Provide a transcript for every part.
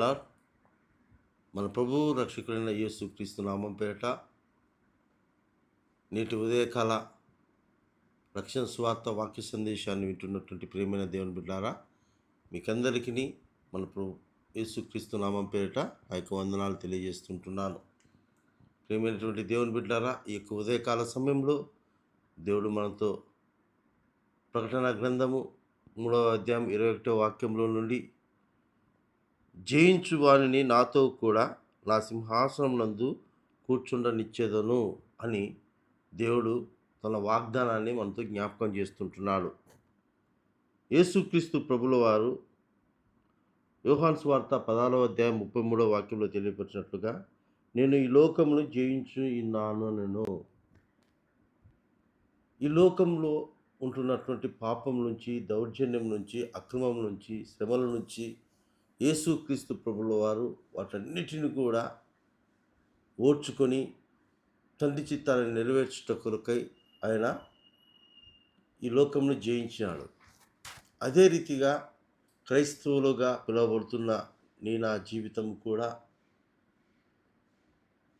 Lord మన ప్రభు రక్షకుడైన యేసు క్రీస్తు నామం పేరట నేటి ఉదయకాల రక్షణ స్వార్థ వాక్య సందేశాన్ని వింటున్నటువంటి ప్రేమైన దేవుని బిడ్డారా మీకందరికీ మన ప్రభు యేసు క్రీస్తు నామం పేరిట ఆ యొక్క వందనాలు తెలియజేస్తుంటున్నాను. ప్రేమైనటువంటి దేవుని బిడ్డారా ఈ యొక్క ఉదయకాల సమయంలో దేవుడు మనతో ప్రకటన గ్రంథము మూడవ అధ్యాయం ఇరవై ఒకటో వాక్యంలో నుండి జయించు వారిని నాతో కూడా నా సింహాసనం నందు కూర్చుండనిచ్చేదను అని దేవుడు తన వాగ్దానాన్ని మనతో జ్ఞాపకం చేస్తుంటున్నాడు. యేసుక్రీస్తు ప్రభుల వారు యోహాన్స్ వార్త పదాలవ అధ్యాయం ముప్పై మూడో వాక్యంలో తెలియపరిచినట్లుగా నేను ఈ లోకమును జయించున్నాను నేను ఈ లోకంలో ఉంటున్నటువంటి పాపం నుంచి దౌర్జన్యం నుంచి అక్రమం నుంచి శ్రమల నుంచి యేసుక్రీస్తు ప్రభుల వారు వాటన్నిటిని కూడా ఓర్చుకొని తండ్రి చిత్తాన్ని నెరవేర్చుట కొరకై ఆయన ఈ లోకంను జయించినాడు. అదే రీతిగా క్రైస్తవులుగా పిలువబడుతున్న నీ నా జీవితం కూడా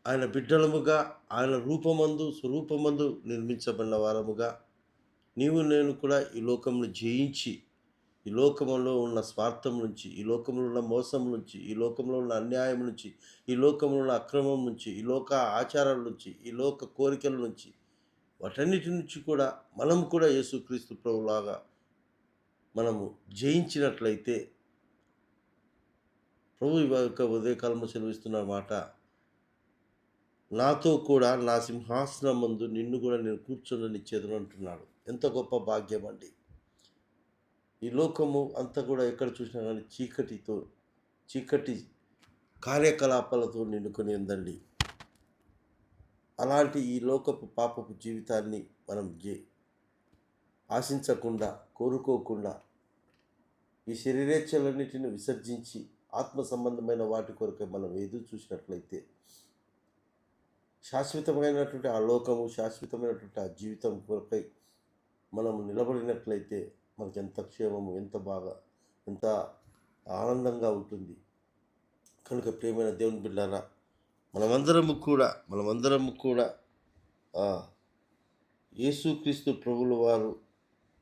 ఆయన బిడ్డలముగా ఆయన రూపమందు స్వరూపమందు నిర్మించబడిన వారముగా నీవు నేను కూడా ఈ లోకంను జయించి ఈ లోకంలో ఉన్న స్వార్థం నుంచి ఈ లోకంలో ఉన్న మోసం నుంచి ఈ లోకంలో ఉన్న అన్యాయం నుంచి ఈ లోకంలో ఉన్న అక్రమం నుంచి ఈ లోక ఆచారాల నుంచి ఈ లోక కోరికల నుంచి వాటన్నిటి నుంచి కూడా మనం కూడా యేసుక్రీస్తు ప్రభులాగా మనము జయించినట్లయితే ప్రభు ఈ యొక్క ఉదయకాలము సెలవిస్తున్న మాట నాతో కూడా నా సింహాసనం ముందు నిన్ను కూడా నేను కూర్చొని అంటున్నాడు. ఎంత గొప్ప భాగ్యం అండి ఈ లోకము అంతా కూడా ఎక్కడ చూసినా కానీ చీకటితో చీకటి కార్యకలాపాలతో నిండుకొని ఉందండి. అలాంటి ఈ లోకపు పాపపు జీవితాన్ని మనం జే ఆశించకుండా కోరుకోకుండా ఈ శరీరేచ్ఛలన్నిటిని విసర్జించి ఆత్మ సంబంధమైన వాటి కొరకు మనం ఎదురు చూసినట్లయితే శాశ్వతమైనటువంటి ఆ లోకము శాశ్వతమైనటువంటి ఆ జీవితం కొరకై మనం నిలబడినట్లయితే మనకి ఎంత క్షేమము ఎంత బాగా ఎంత ఆనందంగా ఉంటుంది. కనుక ప్రియమైన దేవుని బిడ్డారా మనమందరము కూడా మనమందరము కూడా యేసుక్రీస్తు ప్రభుల వారు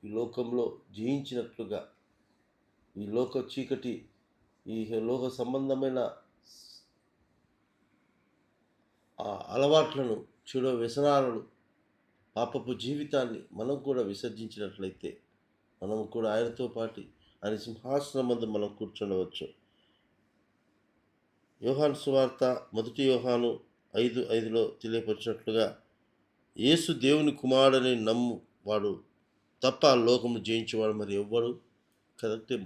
ఈ లోకంలో జయించినట్లుగా ఈ లోక చీకటి ఈ లోక సంబంధమైన అలవాట్లను చెడు వ్యసనాలను పాపపు జీవితాన్ని మనం కూడా విసర్జించినట్లయితే మనం కూడా ఆయనతో పాటి ఆయన సింహాసనం మందు మనం కూర్చుండవచ్చు. యోహాన్ సువార్త మొదటి యోహాను ఐదు ఐదులో తెలియపరిచినట్లుగా యేసు దేవుని కుమారుడని నమ్ము వాడు తప్ప ఆ లోకము జయించేవాడు మరి ఎవ్వడు? కదంటే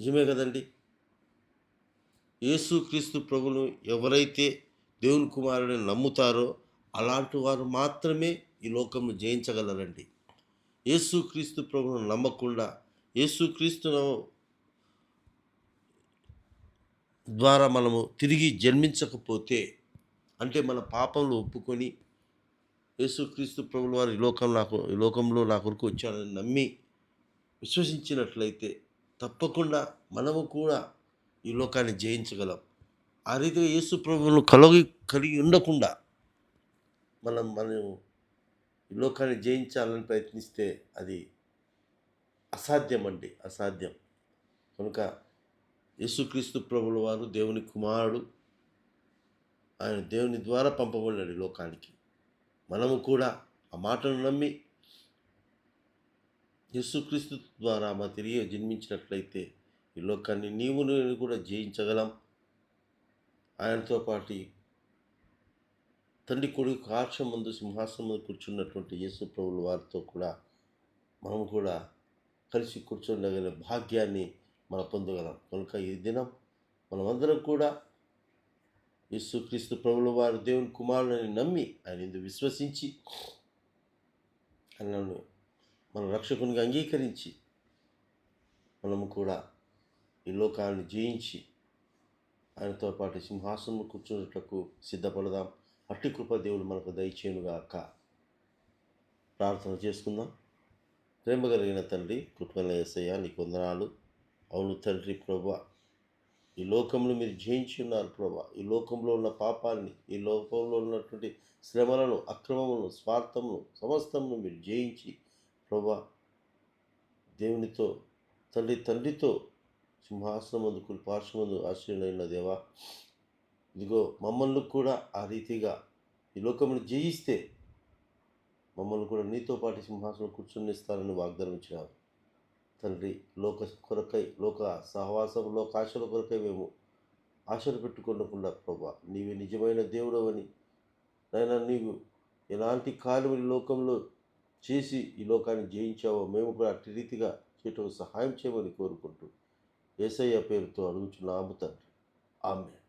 నిజమే కదండి. యేసు క్రీస్తు ప్రభును ఎవరైతే దేవుని కుమారుడిని నమ్ముతారో అలాంటి వారు మాత్రమే ఈ లోకము జయించగలరండి. యేసుక్రీస్తు ప్రభును నమ్మకుండా యేసుక్రీస్తును ద్వారా మనము తిరిగి జన్మించకపోతే అంటే మన పాపంలో ఒప్పుకొని యేసుక్రీస్తు ప్రభుల వారు ఈ లోకం నాకు ఈ లోకంలో నా కొరకు వచ్చాడని నమ్మి విశ్వసించినట్లయితే తప్పకుండా మనము కూడా ఈ లోకాన్ని జయించగలం. ఆ రీతిగా యేసు ప్రభువును కలిగి కలిగి ఉండకుండా మనం మనం ఈ లోకాన్ని జయించాలని ప్రయత్నిస్తే అది అసాధ్యం అండి అసాధ్యం. కనుక యేసుక్రీస్తు ప్రభుల వారు దేవుని కుమారుడు ఆయన దేవుని ద్వారా పంపబడినాడు లోకానికి. మనము కూడా ఆ మాటను నమ్మి యేసుక్రీస్తు ద్వారా మా తిరిగి జన్మించినట్లయితే ఈ లోకాన్ని నీవు నేను కూడా జయించగలం. ఆయనతో పాటు తండ్రి కొడుకు కాక్షం ముందు సింహాసనం ముందు కూర్చున్నటువంటి యేసు ప్రభుల వారితో కూడా మనము కూడా కలిసి కూర్చోగలిగిన భాగ్యాన్ని మనం పొందగలం. కనుక ఈ దినం మనమందరం కూడా యేసుక్రీస్తు ప్రభుల వారి దేవుని కుమారుని నమ్మి ఆయన ఇందు విశ్వసించి ఆయనను మన రక్షకునిగా అంగీకరించి మనము కూడా ఈ లోకాన్ని జయించి ఆయనతో పాటు సింహాసనం కూర్చున్నట్లకు సిద్ధపడదాం. అట్టి కృప దేవుడు మనకు దయచేయునుగాక. ప్రార్థన చేసుకుందాం. ప్రేమ కలిగిన తండ్రి కృపణ ఏసయ్య నీకు వందనాలు. అవును తండ్రి ప్రభా ఈ లోకంలో మీరు జయించి ఉన్నారు ప్రభా. ఈ లోకంలో ఉన్న పాపాన్ని ఈ లోకంలో ఉన్నటువంటి శ్రమలను అక్రమమును స్వార్థమును సమస్తమును మీరు జయించి ప్రభా దేవునితో తండ్రి తండ్రితో సింహాసనం అందుకు పార్శ్వమందు ఆశ్రయులైన దేవా ఇదిగో మమ్మల్ని కూడా ఆ రీతిగా ఈ లోకమును జయిస్తే మమ్మల్ని కూడా నీతో పాటు సింహాసనం కూర్చునిస్తారని వాగ్దానం ఇచ్చినావు. తండ్రి లోక కొరకై లోక సహవాసం లోక ఆశల కొరకై మేము ఆశలు పెట్టుకోకుండా ప్రభా నీవే నిజమైన దేవుడవని నాయన నీవు ఎలాంటి కార్యము ఈ లోకంలో చేసి ఈ లోకాన్ని జయించావో మేము కూడా అట్టి రీతిగా చేయటం సహాయం చేయమని కోరుకుంటూ ఏసయ్య పేరుతో అడుగుచున్నాము తండ్రి. ఆమె